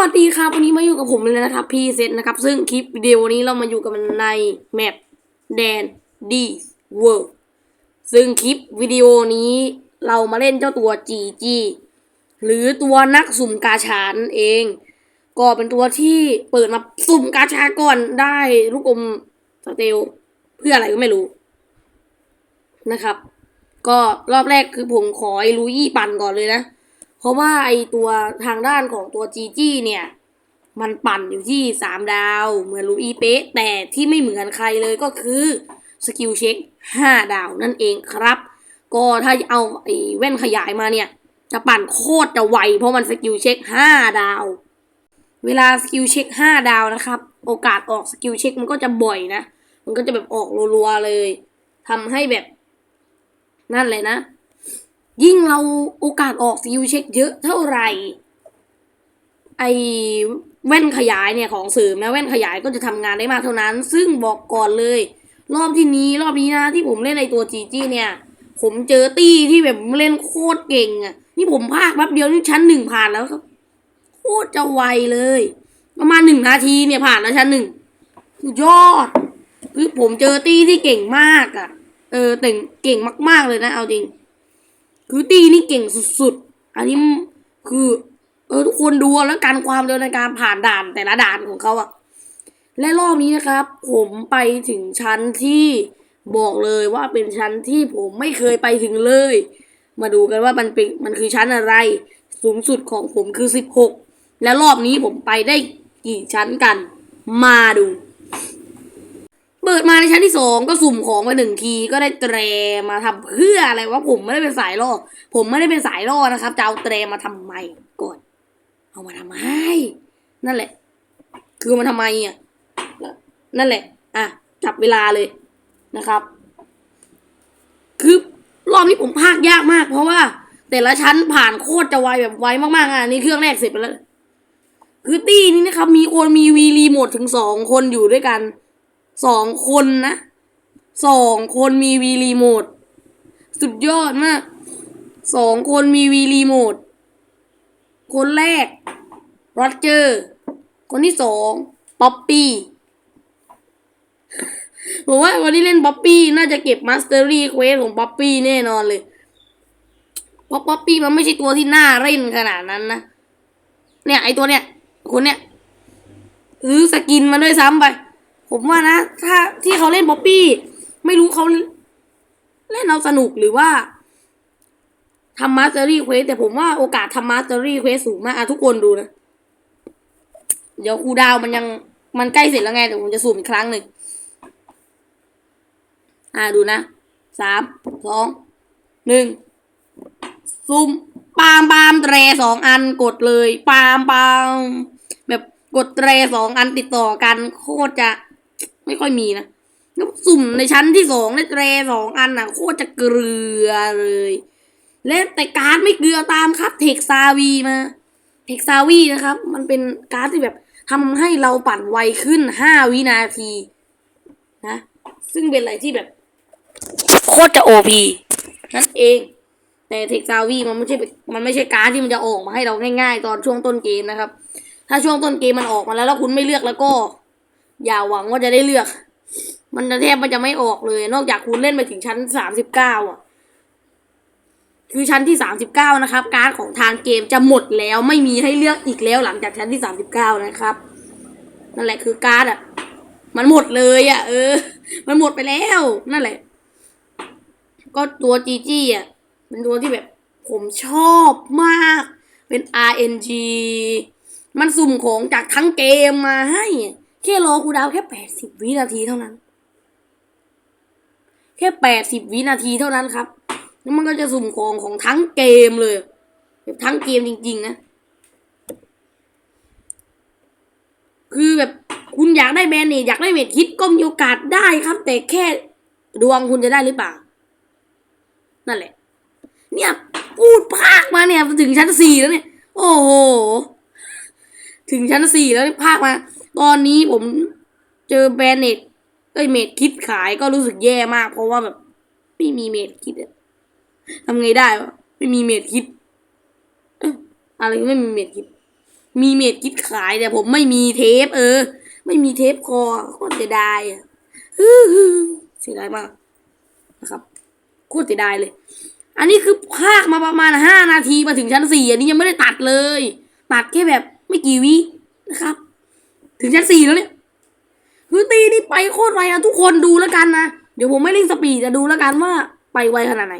วัสดีครับวันนี้มาอยู่กับผมเลยนะครับพี่เซตนะครับ ซึ่งคลิปวิดีโอนี้เรามาอยู่กับมันในแมปแดนดีเวิร์ซึ่งคลิปวิดีโอนี้เรามาเล่นเจ้าตัวจีจีหรือตัวนักสุ่มกาชานั่นเอง ก็เป็นตัวที่เปิดมาสุ่มกาชาก่อนได้ลูกอมสเตลเพื่ออะไรก็ไม่รู้นะครับ ก็รอบแรกคือผมขอไอ้ลูยี่ปั่นก่อนเลยนะ เพราะว่าไอตัวทางด้านของตัวจีจี้เนี่ย มันปั่นอยู่ที่สามดาว เหมือนลูอีเป๊ะแต่ที่ไม่เหมือนใครเลยก็คือสกิลเช็คห้าดาวนั่นเองครับ ก็ถ้าเอาไอแว่นขยายมาเนี่ย จะปั่นโคตรจะไวเพราะมันสกิลเช็คห้าดาว เวลาสกิลเช็คห้าดาวนะครับ โอกาสออกสกิลเช็คมันก็จะบ่อยนะ มันก็จะแบบออกรัวๆเลยทำให้แบบนั่นเลยนะ ยิ่งเราโอกาสออกสกิลเช็คเยอะเท่าไหร่ ไอแว่นขยายเนี่ยของเสริมนะแว่นขยายก็จะทำงานได้มากเท่านั้น ซึ่งบอกก่อนเลย รอบที่นี้รอบนี้นะที่ผมเล่นในตัวจีจี้เนี่ย ผมเจอตี้ที่แบบเล่นโคตรเก่งอะนี่ผมพากแป๊บเดียวนี่ชั้นหนึ่งผ่านแล้วครับโคตรจะไวเลย ประมาณหนึ่งนาทีเนี่ยผ่านแล้วชั้นหนึ่งสุดยอดคือผมเจอตี้ที่เก่งมากอะ เออแต่งเก่งมาก ๆเลยนะเอาจริง คือตีนี่เก่งสุดๆ อันนี้คือ เออทุกคนดูแล้วกันความเร็วในการผ่านด่านแต่ละด่านของเขาอะและรอบนี้นะครับ ผมไปถึงชั้นที่บอกเลยว่าเป็นชั้นที่ผมไม่เคยไปถึงเลย มาดูกันว่ามันเป็นมันคือชั้นอะไร สูงสุดของผมคือสิบหกและรอบนี้ผมไปได้กี่ชั้นกัน มาดู เปิดมาในชั้นที่สองก็สุ่มของไปหนึ่งทีก็ได้แตรมาทำเพื่ออะไรวะผมไม่ได้เป็นสายล่อผมไม่ได้เป็นสายล่อนะครับจะเอาแตรมาทำไมก่อนเอามาทำไมนั่นแหละ คือมาทำไมอะนั่นแหละ อะจับเวลาเลยนะครับ คือรอบนี้ผมพากยากมาก เพราะว่า แต่ละชั้นผ่านโคตรจะไวแบบไวมากๆอะนี่เครื่องแรกเสร็จไปแล้วคือตี้นี้นะครับ มีคนมีวีรีโมทถึงสองคนอยู่ด้วยกัน สองคนนะสองคนมีวีรีโมทสุดยอดมากสองคนมีวีรีโมทคนแรกโรเจอร์คนที่สองป๊อปปี้ผมว่าวันนี้เล่นป๊อปปี้น่าจะเก็บมาสเตอรี่เควสของป๊อปปี้แน่นอนเลยเพราะป๊อปปี้มันไม่ใช่ตัวที่น่าเล่นขนาดนั้นนะเนี่ยไอตัวเนี่ยคนเนี่ยซื้อสกินมาด้วยซ้ำไป ผมว่านะ ถ้าที่เขาเล่นป๊อปปี้ ไม่รู้เขาเล่นเอาสนุกหรือว่าทำมาสเตอรี่เควสแต่ผมว่าโอกาสทำมาสเตอรี่เควสสูงมากอะทุกคนดูนะ เดี๋ยวครูดาวมันยังมันใกล้เสร็จแล้วไงแต่ผมจะสูมอีกครั้งหนึ่งอ่าดูนะสามสองหนึ่งซูมปามปามแตรสองอันกดเลย ปามปามแบบกดแตรสองอันติดต่อกันโคตรจะ ไม่ค่อยมีนะแล้วสุ่มในชั้นที่สองได้แตรสองอันน่ะ โคตรจะเกลือเลยและแต่การ์ดไม่เกลือตามครับ เทคซาวีมา เทคซาวีนะครับ มันเป็นการ์ดที่แบบทำให้เราปั่นไวขึ้นห้าวินาที นะ ซึ่งเป็นอะไรที่แบบ โคตรจะโอพีนั่นเอง แต่เทคซาวีมันไม่ใช่มันไม่ใช่การ์ดที่มันจะออกมาให้เราง่าย ๆ ตอนช่วงต้นเกมนะครับ ถ้าช่วงต้นเกมมันออกมาแล้วแล้วคุณไม่เลือกแล้วก็ อย่าหวังว่าจะได้เลือก มันจะแทบมันจะไม่ออกเลย นอกจากคุณเล่นไปถึงชั้นสามสิบเก้าอะ คือชั้นที่สามสิบเก้านะครับ การ์ดของทางเกมจะหมดแล้วไม่มีให้เลือกอีกแล้วหลังจากชั้นที่สามสิบเก้านะครับ นั่นแหละคือการ์ดอะ มันหมดเลยอะ เออ มันหมดไปแล้ว นั่นแหละ ก็ตัวจีจี้อะเป็นตัวที่แบบผมชอบมาก เป็น RNG มันสุ่มของจากทั้งเกมมาให้ แค่รอคูดาวแค่แปดสิบวินาทีเท่านั้น แค่แปดสิบวินาทีเท่านั้นครับ แล้วมันก็จะสุ่มของของทั้งเกมเลยแบบทั้งเกมจริง ๆ นะ คือแบบคุณอยากได้แบนเนี่ยอยากได้เมดคิดก็มีโอกาสได้ครับ แต่แค่ดวงคุณจะได้หรือเปล่า นั่นแหละ เนี่ยพูดภาคมาเนี่ย ถึงชั้นสี่แล้วเนี่ย โอ้โห ถึงชั้นสี่แล้วภาคมา ตอนนี้ผมเจอแบรนด์เน็ตเอ้ยเมดคิดขายก็รู้สึกแย่มาก เพราะว่าแบบไม่มีเมดคิดทำไงได้วะไม่มีเมดคิดอะไรไม่มีเมดคิด มีเมดคิดขายแต่ผมไม่มีเทป เออ ไม่มีเทปคอโคตรเสียดายอะเสียดายมากนะครับโคตรเสียดายเลย อันนี้คือภาคมาประมาณห้านาทีมาถึงชั้นสี่อันนี้ยังไม่ได้ตัดเลย ตัดแค่แบบไม่กี่วินะครับ ถึงชั้นสี่แล้วเนี่ยคือตีนี่ไปโคตรไวอะทุกคนดูแล้วกันนะ เดี๋ยวผมไม่เร่งสปีดจะดูแล้วกันว่าไปไวขนาดไหน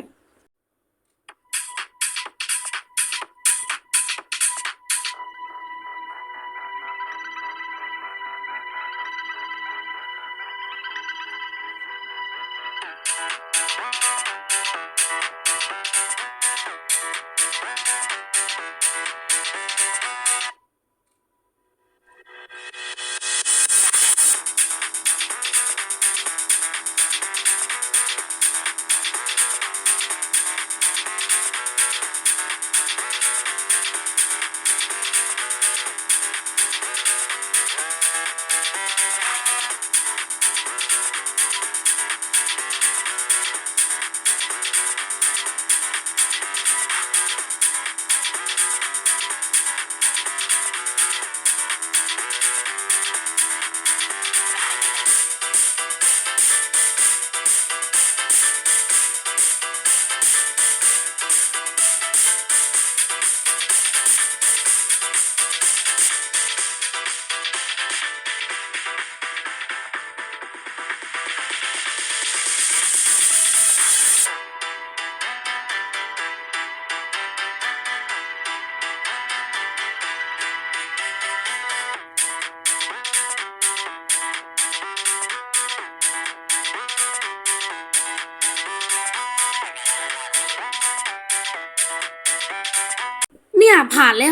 านแล้ว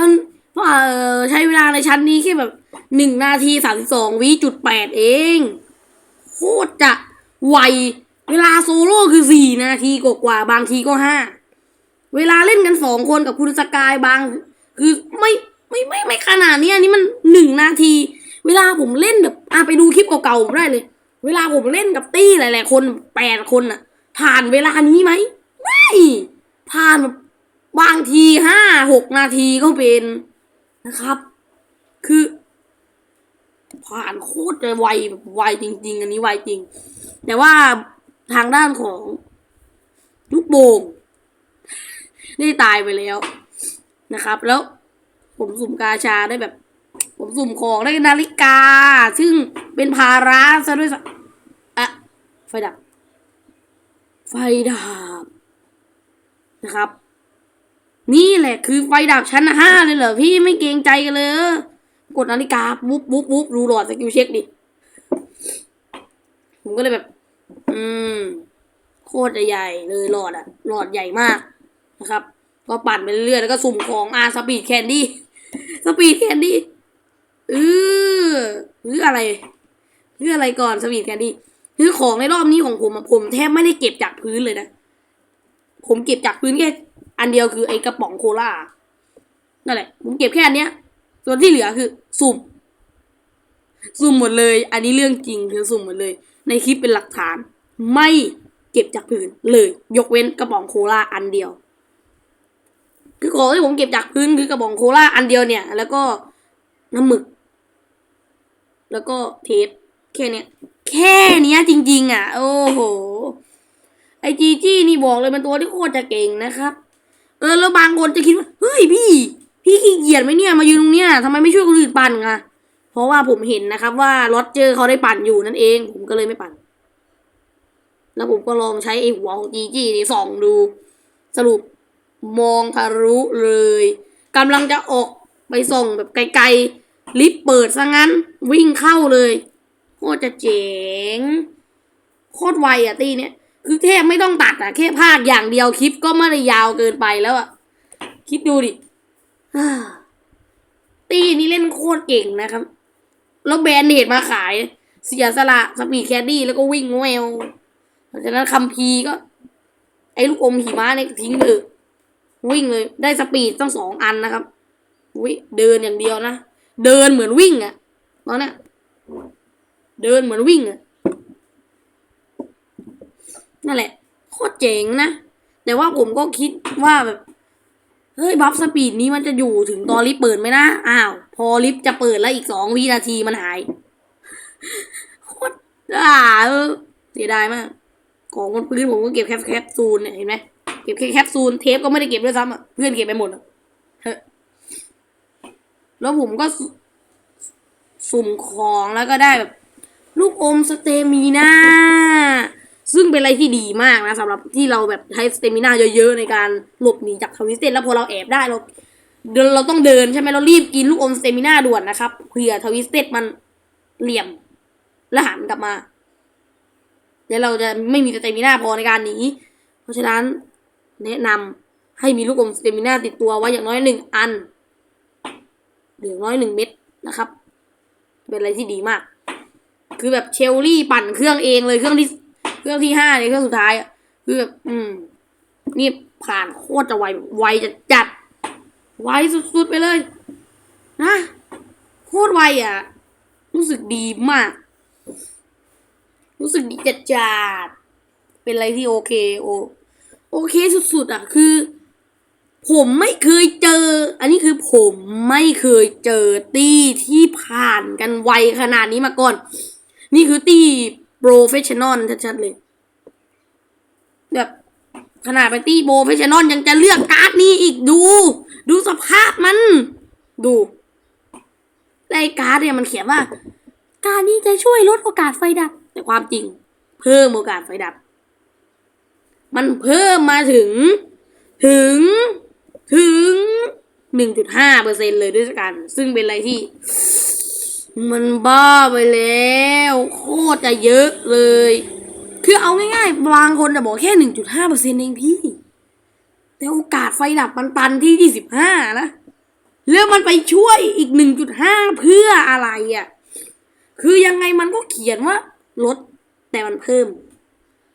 เพราะเออใช้เวลาในชั้นนี้แค่แบบหนึ่งนาทีสามสองวิจุดแปดเอง โคตรจะไว เวลาโซโล่คือสี่นาทีกว่าๆบางทีก็ห้าเวลาเล่นกันสองคนกับคุณสกายบาง คือไม่ไม่ไม่ไม่ขนาดนี้อันนี้มันหนึ่งนาที เวลาผมเล่นแบบอะไปดูคลิปเก่าๆผมได้เลย เวลาผมเล่นกับตี้หลายๆคนแปดคนอะผ่านเวลานี้ไหมไม่ผ่านแบบ บางทีห้าหกนาทีก็เป็นนะครับ คือ ผ่านโคตรจะไวแบบไวจริง ๆ อันนี้ไวจริง แต่ว่าทางด้านของลูกโป่งได้ตายไปแล้วนะครับ แล้วผมสุ่มกาชาได้แบบ ผมสุ่มของได้นาฬิกา ซึ่งเป็นภาระซะด้วยซ้ำอะไฟดับ ไฟดับนะครับ นี่แหละคือไฟดับชั้นห้าเลยเหรอพี่ไม่เกรงใจกันเลย กดนาฬิกาปุ๊บปุ๊บปุ๊บดูหลอดสกิลเช็คดิ ผมก็เลยแบบ อืม โคตรใหญ่เลยหลอดอะหลอดใหญ่มากนะครับ ก็ปั่นไปเรื่อยแล้วก็สุ่มของอาสปีดแคนดี้สปีดแคนดี้เออหรืออะไรหรืออะไรก่อนสปีดแคนดี้คือของในรอบนี้ของผมอะผมแทบไม่ได้เก็บจากพื้นเลยนะ ผมเก็บจากพื้นแค่ อันเดียวคือไอกระป๋องโคลานั่นแหละ ผมเก็บแค่อันเนี้ย ส่วนที่เหลือคือสุ่มสุ่มหมดเลย อันนี้เรื่องจริงคือสุ่มหมดเลย ในคลิปเป็นหลักฐาน ไม่เก็บจากพื้นเลย ยกเว้นกระป๋องโคลาอันเดียว คือของที่ผมเก็บจากพื้นคือกระป๋องโคลาอันเดียวเนี่ย แล้วก็น้ำหมึก แล้วก็เทปแค่เนี้ยแค่เนี้ยจริง ๆ อะ โอ้โห ไอจีจี้นี่บอกเลยเป็นตัวที่โคตรจะเก่งนะครับ เออแล้วบางคนจะคิดว่าเฮ้ยพี่ พี่ขี้เกียจไหมเนี่ยมายืนตรงเนี้ยทำไมไม่ช่วยคนอื่นปั่นอะเพราะว่าผมเห็นนะครับว่าโรเจอเขาได้ปั่นอยู่นั่นเอง ผมก็เลยไม่ปั่น แล้วผมก็ลองใช้ไอ้หัวของจีจี้นี่ส่องดู สรุปมองทะลุเลยกำลังจะออกไปส่องแบบไกลๆลิฟต์เปิดซะงั้น วิ่งเข้าเลยโคตรจะเจ๋งโคตรไวอะตีเนี้ย คือแค่ไม่ต้องตัดอะแค่ภาคอย่างเดียวคลิปก็ไม่ได้ยาวเกินไปแล้วอะคิดดูดิอ่าตีนี้เล่นโคตรเก่งนะครับ แล้วแบรนด์เนตมาขาย เสียสละสปีดแคดดี้แล้วก็วิ่งแววหลังจากนั้นคัมพีก็ ไอ้ลูกอมหิมะเนี่ยทิ้งเถอะวิ่งเลย ได้สปีดตั้งสองอันนะครับวิเดินอย่างเดียวนะ เดินเหมือนวิ่งอะตอนเนี้ยเดินเหมือนวิ่งอะ นั่นแหละ โคตรเจ๋งนะ แต่ว่าผมก็คิดว่าแบบ เฮ้ยบัฟสปีดนี้มันจะอยู่ถึงตอนลิฟเปิดไหมนะ อ้าว พอลิฟจะเปิดแล้วอีกสองวินาทีมันหาย โคตรอ่าเสียดายมาก ของบนพื้นผมก็เก็บแคปแคปซูลเนี่ยเห็นไหมเก็บแค่แคปซูลเทปก็ไม่ได้เก็บด้วยซ้ำอะเพื่อนเก็บไปหมดอะแล้วผมก็สุ่มของแล้วก็ได้แบบ ลูกอมสเตมินา ซึ่งเป็นอะไรที่ดีมากนะสำหรับที่เราแบบใช้สเตมินาเยอะๆในการหลบหนีจากทวิสเต็ดแล้วพอเราแอบได้เราเดินเราต้องเดินใช่ไหมเรารีบกินลูกอมสเตมินาด่วนนะครับเผื่อทวิสเต็ดมันเหลี่ยมแล้วหันกลับมาเดี๋ยวเราจะไม่มีสเตมินาพอในการหนีเพราะฉะนั้นแนะนำให้มีลูกอมสเตมินาติดตัวไว้อย่างน้อยหนึ่งอันหรืออย่างน้อยหนึ่งเม็ดนะครับ เป็นอะไรที่ดีมาก คือแบบเชลลี่ปั่นเครื่องเองเลยเครื่องที่ เครื่องที่ห้าในเครื่องสุดท้ายอะคือแบบอืม นี่ผ่านโคตรจะไวไวจะจัด ไวสุดๆไปเลย นะโคตรไวอะ รู้สึกดีมาก รู้สึกดีจัดจัดเป็นอะไรที่โอเค โอ โอเคสุดๆอะ คือ ผมไม่เคยเจอ อันนี้คือผมไม่เคยเจอตี้ที่ผ่านกันไวขนาดนี้มาก่อน นี่คือตี้ รเฟชชั่นอลชัดๆเลย แบบขนาดไปตี้โปรเฟชชั่นอลยังจะเลือกการ์ดนี้อีกดู ดูสภาพมัน ดูและไอ้การ์ดเนี่ยมันเขียนว่า การนี้จะช่วยลดโอกาสไฟดับ แต่ความจริง เพิ่มโอกาสไฟดับ มันเพิ่มมาถึง ถึงถึง1.5เปอร์เซ็นเลยด้วยกัน ซึ่งเป็นอะไรที่ มันบ้าไปแล้ว โคตรจะเยอะเลย คือเอาง่ายๆ บางคนจะบอกแค่1.5เปอร์เซ็นเองพี่ แต่โอกาสไฟดับมันตันที่25นะแล้วมันไปช่วยอีก1.5เพื่ออะไรอะ คือยังไงมันก็เขียนว่าลดแต่มันเพิ่ม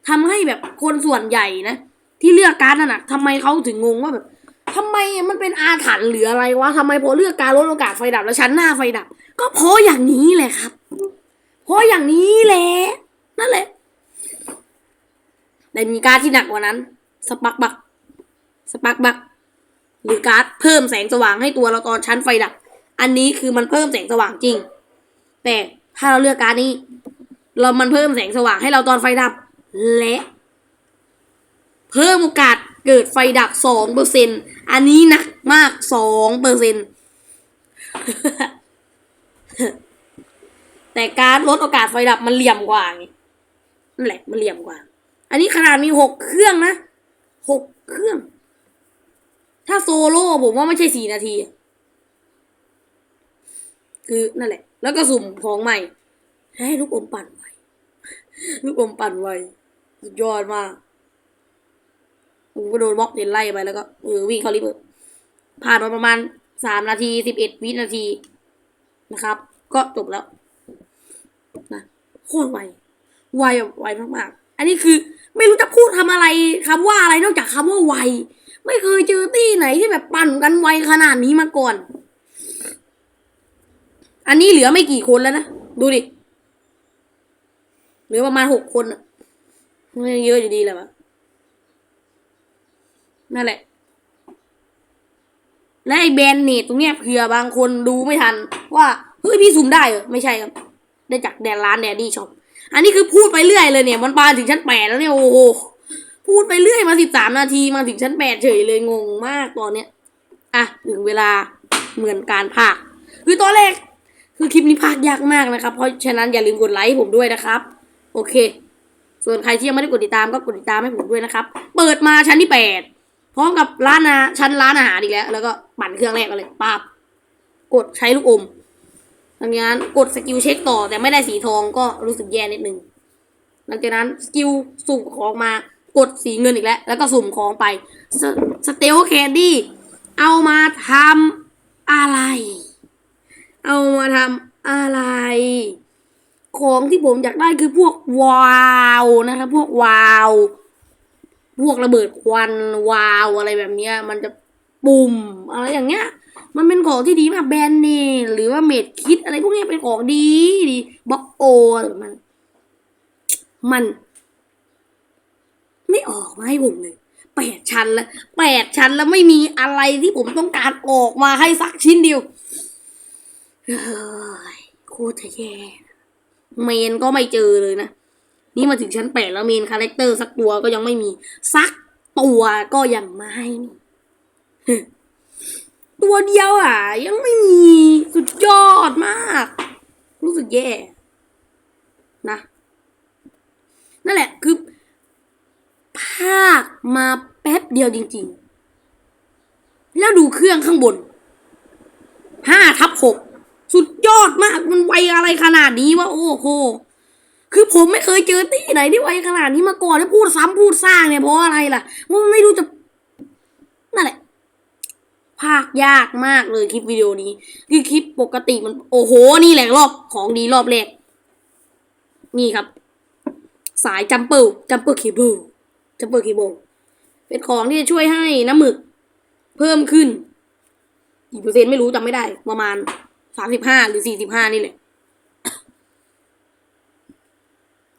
ทำให้แบบคนส่วนใหญ่นะ ที่เลือกการดนั่นน่ะทำไมเขาถึงงงว่าแบบ ทำไมมันเป็นอาถรรพ์หรืออะไรวะทำไมพอเลือกการลดโอกาสไฟดับแล้วชั้นหน้าไฟดับ ก็เพราะอย่างนี้แหละครับ เพราะอย่างนี้แหละนั่นแหละแต่มีการที่หนักกว่านั้น สปักบัก สปักบัก หรือการ์ดเพิ่มแสงสว่างให้ตัวเราตอนชั้นไฟดับ อันนี้คือมันเพิ่มแสงสว่างจริง แต่ถ้าเราเลือกการดนี้ เรามันเพิ่มแสงสว่างให้เราตอนไฟดับ และ เพิ่มโอกาส เกิดไฟดับสองเปอร์เซ็นอันนี้หนักมากสองเปอร์เซ็นแต่การลดโอกาสไฟดับมันเหลี่ยมกว่าไงนั่นแหละมันเหลี่ยมกว่า อันนี้ขนาดมีหกเครื่องนะหกเครื่อง ถ้าโซโล่ผมว่าไม่ใช่สี่นาที คือนั่นแหละ แล้วก็สุ่มของใหม่ ให้ลูกอมปั่นไวลูกอมปั่นไวสุดยอดมาก ผมก็โดนบล็อกเดนไล่ไปแล้วก็เออวิ่งเข้าลิฟต์ผ่านมาประมาณสามนาทีสิบเอ็ดวินาทีนะครับ ก็จบแล้วนะโคตรไวไวแบบไวมากๆ อันนี้คือไม่รู้จะพูดทำอะไรคำว่าอะไรนอกจากคำว่าไวไม่เคยเจอตี้ไหนที่แบบปั่นกันไวขนาดนี้มาก่อน อันนี้เหลือไม่กี่คนแล้วนะดูดิเหลือประมาณหกคนอะเยอะอยู่ดีแหละวะ นั่นแหละ และไอ้แบรนด์เนตตรงเนี้ยเผื่อบางคนดูไม่ทัน ว่าเฮ้ยพี่สุ่มได้เหรอไม่ใช่ครับ ได้จากแดนร้านแดดดี้ช็อปอันนี้คือพูดไปเรื่อยเลยเนี่ย มันปาถึงชั้นแปดแล้วเนี่ยโอ้โหพูดไปเรื่อยมาสิบสามนาทีมาถึงชั้นแปดเฉยเลยงงมากตอนเนี้ยอะถึงเวลาเหมือนการพากคือตอนแรกคือคลิปนี้พากยากมากนะครับ เพราะฉะนั้นอย่าลืมกดไลค์ผมด้วยนะครับ โอเค ส่วนใครที่ยังไม่ได้กดติดตามก็กดติดตามให้ผมด้วยนะครับ เปิดมาชั้นที่แปด พร้อมกับร้านอาชั้นร้านอาหารอีกแล้ว แล้วก็ปั่นเครื่องแรกกันเลยปั๊บกดใช้ลูกอมหลังจากนั้นกดสกิลเช็คต่อแต่ไม่ได้สีทองก็รู้สึกแย่นิดนึงหลังจากนั้นสกิลสุ่มของมากดสีเงินอีกแล้ว แล้วก็สุ่มของไปสสเตลแคนดี้เอามาทำอะไร เอามาทำอะไร ของที่ผมอยากได้คือพวกวาวนะครับพวกวาว พวกระเบิดควันวาวอะไรแบบเนี้ย มันจะปุ่มอะไรอย่างเงี้ย มันเป็นของที่ดีมากแบรนด์เนมหรือว่าเมดคิดอะไรพวกนี้เป็นของดีดีบ็อกโออะไรแบบนั้นมัน ไม่ออกมาให้ผมเลยแปดชั้นแล้วแปดชั้นแล้วไม่มีอะไรที่ผมต้องการออกมาให้สักชิ้นเดียวเฮ้ยโคตรแย่เมนก็ไม่เจอเลยนะ นี่มาถึงชั้นแปดแล้วเมนคาแรคเตอร์สักตัวก็ยังไม่มีสักตัวก็ยังไม่ตัวเดียวอะ ยังไม่มีสุดยอดมาก รู้สึกแย่นะ นั่นแหละคือ ภาคมาแป๊บเดียวจริง ๆ แล้วดูเครื่องข้างบนห้าทับหกสุดยอดมากมันไวอะไรขนาดนี้วะโอ้โห คือผมไม่เคยเจอตีไหนที่ไวขนาดนี้มาก่อนแล้วพูดซ้ำพูดสร้างเนี่ยเพราะอะไรล่ะมันไม่รู้จะนั่นแหละภาคยากมากเลยคลิปวิดีโอนี้คือคลิปปกติมันโอ้โห นี่แหละรอบของดีรอบแรก นี่ครับ สายจัมเปิลจัมเปิลเคเบิลจัมเปิลเคเบิลเป็นของที่จะช่วยให้น้ำหมึก เพิ่มขึ้นกี่เปอร์เซ็นต์ไม่รู้จำไม่ได้ ประมาณสามสิบห้าหรือสี่สิบห้านี่แหละ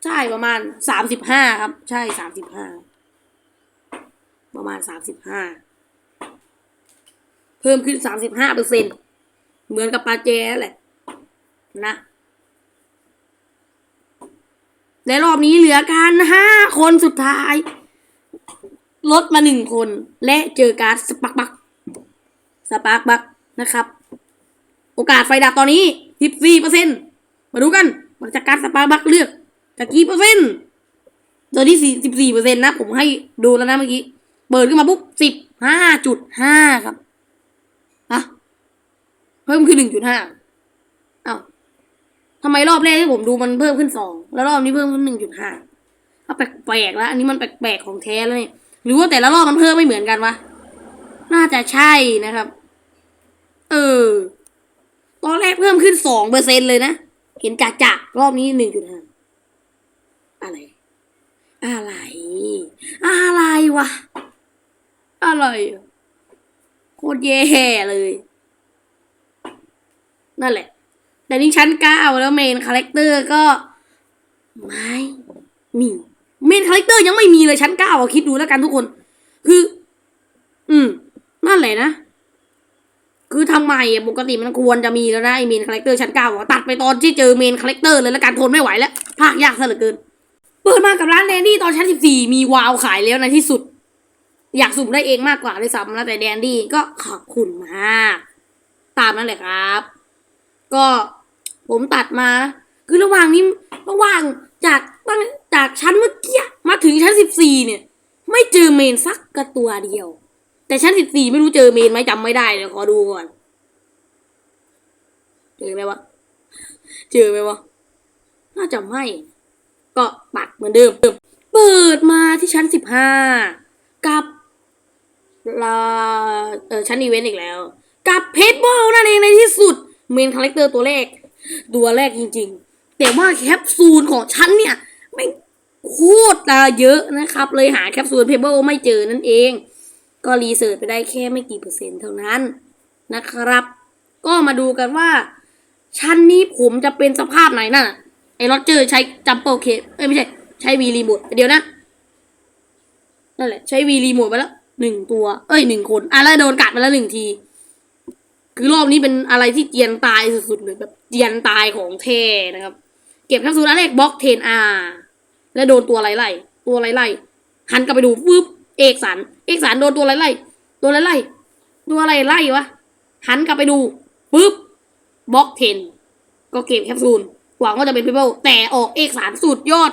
ใช่ประมาณสามสิบห้าครับ ใช่สามสิบห้าประมาณสามสิบห้าเพิ่มขึ้นสามสิบห้าเปอร์เซ็นเหมือนกับปลาแจแหละ นะและรอบนี้เหลือการห้าคนสุดท้าย ลดมาหนึ่งคน และเจอการสปักบัก สปาร์กบักนะครับ โอกาสไฟดับตอนนี้สิบสี่เปอร์เซ็นมาดูกันมันจะการสปาร์กบักเลือก จะกี่เปอร์เซ็นต์ตอนนี้สี่สิบสี่เปอร์เซ็นต์นะ ผมให้ดูแล้วนะเมื่อกี้ เปิดขึ้นมาปุ๊บสิบห้าจุดห้าครับฮะเพิ่มขึ้นหนึ่งจุดห้าเอ้าทำไมรอบแรกที่ผมดูมันเพิ่มขึ้นสองแล้วรอบนี้เพิ่มขึ้นหนึ่งจุดห้าแปลกๆแล้ว อันนี้มันแปลกๆของแท้แล้วเนี่ยหรือว่าแต่ละรอบมันเพิ่มไม่เหมือนกันวะน่าจะใช่นะครับ เออ ตอนแรกเพิ่มขึ้นสองเปอร์เซ็นเลยนะ เห็นจากจากรอบนี้หนึ่งจุดห้า อะไร อะไร อะไรวะ อะไรอะโคตรแย่เลย นั่นแหละ แต่นี่ชั้นเก้าแล้วเมนคาแรคเตอร์ก็ ไม่มีเมนคาแรคเตอร์ยังไม่มีเลยชั้นเก้าอะคิดดูแล้วกันทุกคน คือ อืม นั่นแหละนะ คือทำไมปกติมันควรจะมีแล้วนะไอเมนคาแรคเตอร์ชั้นเก้าอะตัดไปตอนที่เจอเมนคาแรคเตอร์เลยแล้วกันทนไม่ไหวแล้วภาคยากซะเหลือเกิน เปิดมากับร้านแดนดี้ตอนชั้นสิบสี่มีวาวขายแล้วในที่สุด อยากสุ่มได้เองมากกว่าด้วยซ้ำนะแต่แดนดี้ก็ขอบคุณมาก ตามนั่นแหละครับ ก็ผมตัดมา คือระหว่างนี้ระหว่างจากตั้งจากชั้นเมื่อกี้มาถึงชั้นสิบสี่เนี่ย ไม่เจอเมนสักกระตัวเดียว แต่ชั้นสิบสี่ไม่รู้เจอเมนไหมจำไม่ได้เดี๋ยวขอดูก่อนเจอไหมวะเจอไหมวะน่าจะไม่ ก็ตัดเหมือนเดิม เปิดมาที่ชั้นสิบห้ากับลาเออชั้นอีเวนต์อีกแล้ว กับเพจบอลนั่นเองในที่สุดเมนคาแรคเตอร์ตัวแรก ตัวแรกจริงๆ แต่ว่าแคปซูลของฉันเนี่ยไม่โคตรเยอะนะครับ เลยหาแคปซูลเพเบิลไม่เจอนั่นเอง ก็รีเสิร์ชไปได้แค่ไม่กี่เปอร์เซ็นต์เท่านั้นนะครับ ก็มาดูกันว่า ชั้นนี้ผมจะเป็นสภาพไหนน่ะ ไอ้โรเจอร์ใช้จัมเปิลเคเอ้ยไม่ใช่ ใช้วีรีโมทเดี๋ยวนะ นั่นแหละ ใช้วีรีโมทไปแล้วหนึ่งตัว เอ้ยหนึ่งคน อะแล้วโดนกัดไปแล้วหนึ่งที คือรอบนี้เป็นอะไรที่เจียนตายสุดๆเลยแบบเจียนตายของแท้นะครับ เก็บแคปซูลอันแรกบล็อกเทนอาแล้วโดนตัวไรไล่ตัวไรไล่หันกลับไปดูปุ๊บเอกสันเอกสันโดนตัวไรไล่ตัวไรไล่ตัวอะไรไล่วะหันกลับไปดูปุ๊บบล็อกเทนก็เก็บแคปซูล หวังว่าจะเป็นเพเบิลแต่ออกเอกสารสุดยอด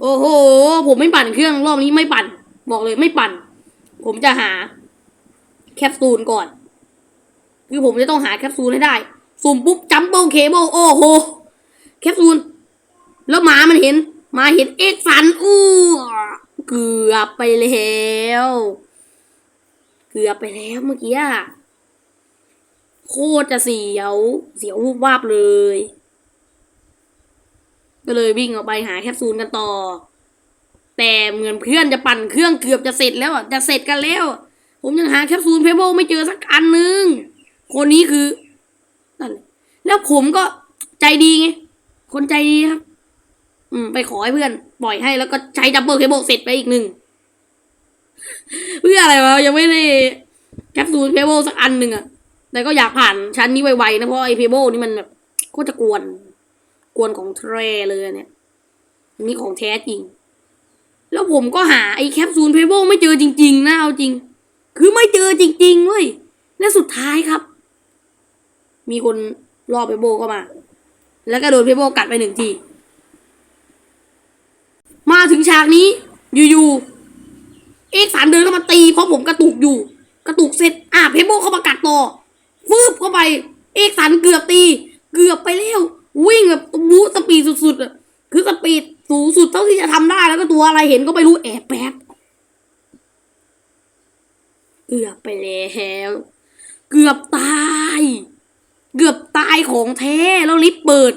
โอ้โห ผมไม่ปั่นเครื่องรอบนี้ไม่ปั่น บอกเลยไม่ปั่น ผมจะหา แคปซูลก่อน คือผมจะต้องหาแคปซูลให้ได้ สุ่มปุ๊บจัมเบิลเคเบิลโอ้โห แคปซูล แล้วหมามันเห็นหมาเห็นเอกสันอู้เกือบไปแล้วเกือบไปแล้วเมื่อกี้โคตรจะเสียว เสียววูบวาบเลย ก็เลยวิ่งออกไปหาแคปซูลกันต่อ แต่เหมือนเพื่อนจะปั่นเครื่องเกือบจะเสร็จแล้วจะเสร็จกันแล้ว ผมยังหาแคปซูลเพเบิลไม่เจอสักอันนึง คนนี้คือนั่นแล้วผมก็ใจดีไง คนใจดีครับ อืม ไปขอให้เพื่อน ปล่อยให้แล้วก็ใช้ดับเบิลเคเบิลเสร็จไปอีกหนึ่งเพื่ออะไรวะยังไม่ได้แคปซูลเพเบิลสักอันหนึ่งอะแต่ก็อยากผ่านชั้นนี้ไวๆนะเพราะไอ้เพเบิลนี่มันแบบก็จะกวน กวนของแท้เลยเนี่ยอันนี้ของแท้จริง แล้วผมก็หาไอ้แคปซูลเพเบิลไม่เจอจริง ๆ นะเอาจริง คือไม่เจอจริงๆเว้ยและสุดท้ายครับ มีคนล่อเพเบิลเข้ามา แล้วก็โดนเพเบิลกัดไปหนึ่งทีมาถึงฉากนี้อยู่ๆเอกสารเดินเข้ามาตีเพราะผมกระตุกอยู่ กระตุกเสร็จอะเพเบิลเข้ามากัดต่อฟืบเข้าไป เอกสารเกือบตี เกือบไปแล้ว วิ่งแบบบูสปีดสุดๆอะคือสปีดสูงสุดเท่าที่จะทำได้แล้วก็ตัวอะไรเห็นก็ไม่รู้แอบแป๊บเกือบไปแล้วเกือบตาย เกือบตายของแท้แล้วลิฟต์เปิด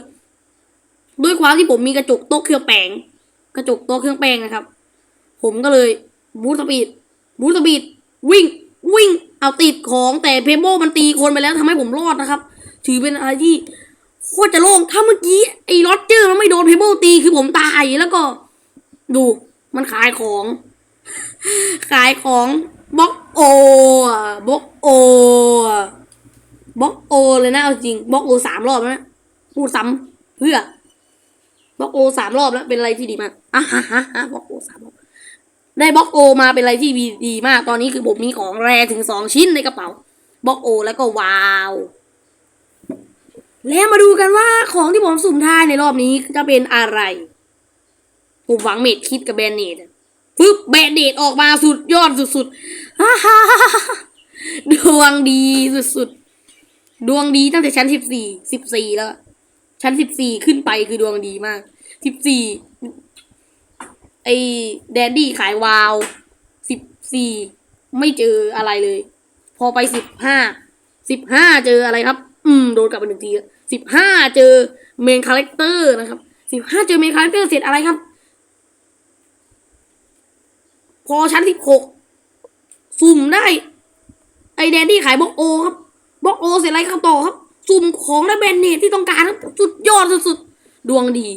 ด้วยความที่ผมมีกระจกโต๊ะเครื่องแปงกระจกโต๊ะเครื่องแปงนะครับ ผมก็เลยบูสปีดบูสปีดวิ่งวิ่งเอาติดของแต่เพเบิลมันตีคนไปแล้วทำให้ผมรอดนะครับ ถือเป็นอะไรที่ โคตรจะโล่งถ้าเมื่อกี้ไอ้ลอตเจอร์มันไม่โดนเพเบิลตีคือผมตายแล้วก็ ดู มันขายของ ขายของบล็อกโอะบล็อกโอะบล็อกโอเลยนะเอาจริงบล็อกโอสามรอบแล้วนะพูดซ้ำเพื่อบล็อกโอสามรอบแล้วเป็นอะไรที่ดีมากอะฮะฮะฮะบล็อกโอสามรอบได้บล็อกโอมาเป็นอะไรที่ดีดีมาก ตอนนี้คือผมมีของแรถึงสองชิ้นในกระเป๋าบล็อกโอแล้วก็วาว แล้วมาดูกันว่าของที่ผมสุ่มทายในรอบนี้จะเป็นอะไร ผมหวังเมดคิดกับแบนเนตปึ๊บแบนเนตออกมาสุดยอดสุดๆฮ่าฮ่าฮ่าฮ่าดวงดีสุดๆ ดวงดีตั้งแต่ชั้นสิบสี่สิบสี่แล้ว ชั้นสิบสี่ขึ้นไปคือดวงดีมากสิบสี่ไอแดนดี้ขายวาวสิบสี่ไม่เจออะไรเลย พอไปสิบห้าสิบห้าเจออะไรครับ อืม โดนกลับไปหนึ่งที สิบห้าเจอเมนคาแรคเตอร์นะครับสิบห้าเจอเมนคาแรคเตอร์เสร็จอะไรครับ พอชั้นสิบหกสุ่มได้ ไอแดนดี้ขายบล็อกโอครับบล็อกโอเสร็จอะไรครับต่อครับ สุ่มของและแบรนด์เนตที่ต้องการครับสุดยอดสุดๆ ดวงดี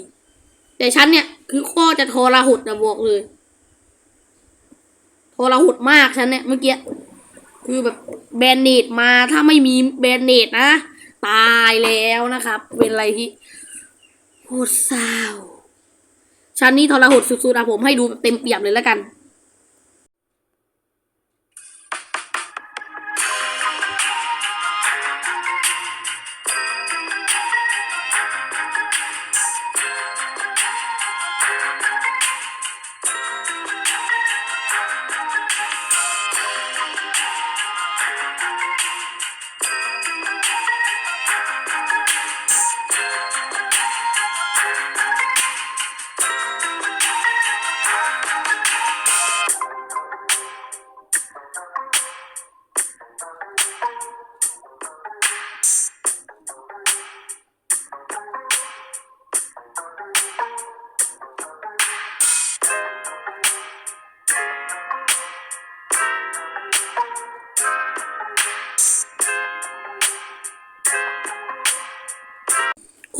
แต่ฉันเนี่ย คือข้อจะทอรหดนะบอกเลยทอรหดมากฉันเนี่ยเมื่อกี้คือแบบแบรนด์เนตมาถ้าไม่มีแบรนด์เนตนะ ตายแล้วนะครับเป็นอะไรที่โหดเศร้าชั้นนี้ทรหดสุดๆอะผมให้ดูเต็มเปี่ยมเลยแล้วกัน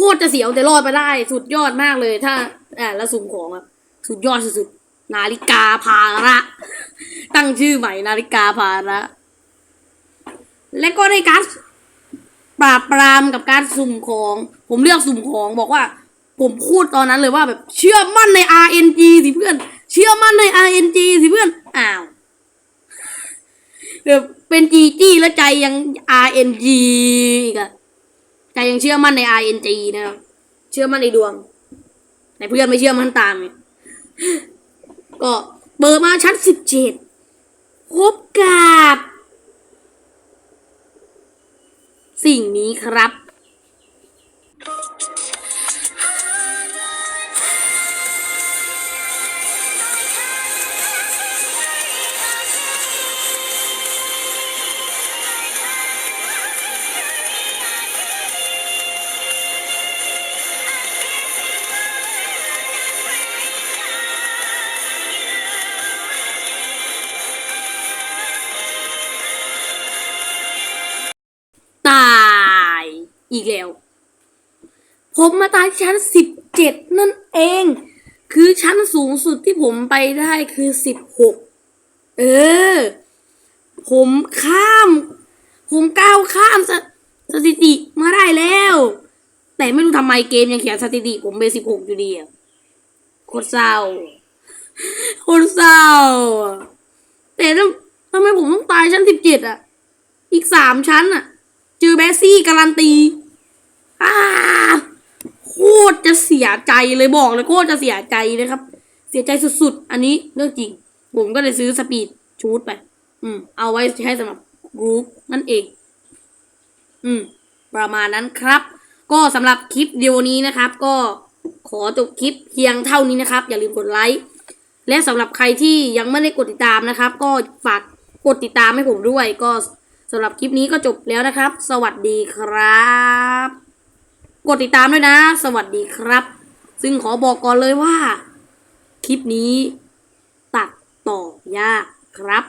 คตรจะเสียวแต่รอดมาได้ สุดยอดมากเลยถ้าอ่าแล้วสุ่มของอะสุดยอดสุดๆนาฬิกาภาระ ตั้งชื่อใหม่นาฬิกาภาระ และก็ในการปราบปรามกับการสุ่มของ ผมเลือกสุ่มของบอกว่า ผมพูดตอนนั้นเลยว่าแบบเชื่อมั่นใน RNG สิเพื่อน เชื่อมั่นใน RNG สิเพื่อนอ้าวแบบเป็นจีจี้แล้วใจยัง RNG อีกอะ แต่ยังเชื่อมั่นใน ING นะครับ เชื่อมั่นในดวง แต่เพื่อนไม่เชื่อมั่นตามเนี่ยก็เปิดมาชั้นสิบเจ็ดพบกับ สิ่งนี้ครับ ชั้นสิบเจ็ดนั่นเอง คือชั้นสูงสุดที่ผมไปได้คือสิบหกเออ ผมข้าม ผมก้าวข้ามสสถิติมาได้แล้ว แต่ไม่รู้ทำไมเกมยังเขียนสถิติผมเป็นสิบหกอยู่ดีอะโคตรเศร้าโคตรเศร้า แต่ทำไมผมต้องตายชั้นสิบเจ็ดอะอีกสามชั้นอะเจอแบสซี่การันตีอ้า ตรจะเสียใจเลยบอกเลยโคตรจะเสียใจนะครับ เสียใจสุดๆ อันนี้เรื่องจริง ผมก็เลยซื้อสปีดชูดไป อืม เอาไว้ใช้สำหรับกรุ๊ปนั่นเอง อืม ประมาณนั้นครับ ก็สำหรับคลิปเดียวนี้นะครับ ก็ขอจบคลิปเพียงเท่านี้นะครับ อย่าลืมกดไลค์และสำหรับใครที่ยังไม่ได้กดติดตามนะครับ ก็ฝากกดติดตามให้ผมด้วย ก็สำหรับคลิปนี้ก็จบแล้วนะครับ สวัสดีครับ กดติดตามด้วยนะ สวัสดีครับ ซึ่งขอบอกก่อนเลยว่า คลิปนี้ตัดต่อยากครับ